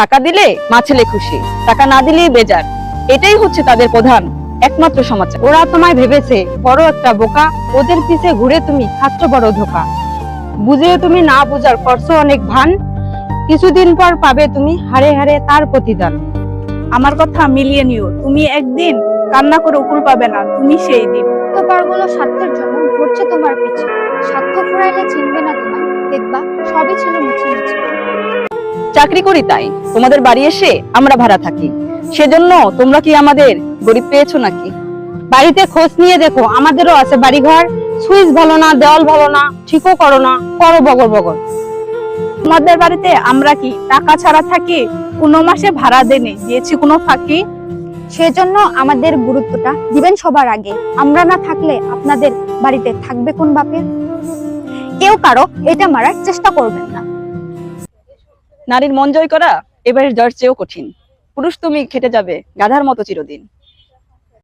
টাকা দিলে মা ছেলে খুশি, টাকা না দিলেই বেজার। এটাই হচ্ছে তাদের প্রধান, একমাত্র সমাচার। ওরা তোমায় ভেবেছে, বড় একটা বোকা, ওদের পিছে ঘুরে তুমি খাচ্ছ বড় ধোকা। বুঝেও তুমি না বুঝার করছ অনেক ভান, কিছুদিন পর পাবে তুমি হারে হারে তার প্রতিদান। আমার কথা মিলিয়ে নিও, তুমি একদিন কান্না করে উকুল পাবে না, তুমি সেই দিন। স্বার্থপরগুলো স্বার্থের জন্য ঘুরছে তোমার পিছে, স্বার্থ ফুরাইলে চিনবে না তোমায়। দেখবা, সবই ছিল মুছে মুছে। চাকরি করি তাই। তোমাদের বাড়ি এসে আমরা ভাড়া থাকি। সেজন্য তোমরা কি আমাদের গরিব পেয়েছ নাকি? বাড়িতে খোঁজ নিয়ে দেখো, আমাদেরও আছে বাড়িঘর। সুইচ ভালো না, দেওয়াল ভালো না, ঠিকও করো না, করো বগর বগর। তোমাদের বাড়িতে আমরা কি টাকা ছাড়া থাকি? কোনো মাসে ভাড়া দেনে, দিয়েছি কোনো ফাঁকি? সেজন্য আমাদের গুরুত্বটা দিবেন সবার আগে। আমরা না থাকলে আপনাদের বাড়িতে থাকবে কোন বাপের? কেউ কারও এটা মারার চেষ্টা করবেন না। নারীর মন জয় করা এবারের জয়ের চেয়েও কঠিন। পুরুষ তুমি খেটে যাবে গাধার মতো চিরদিন।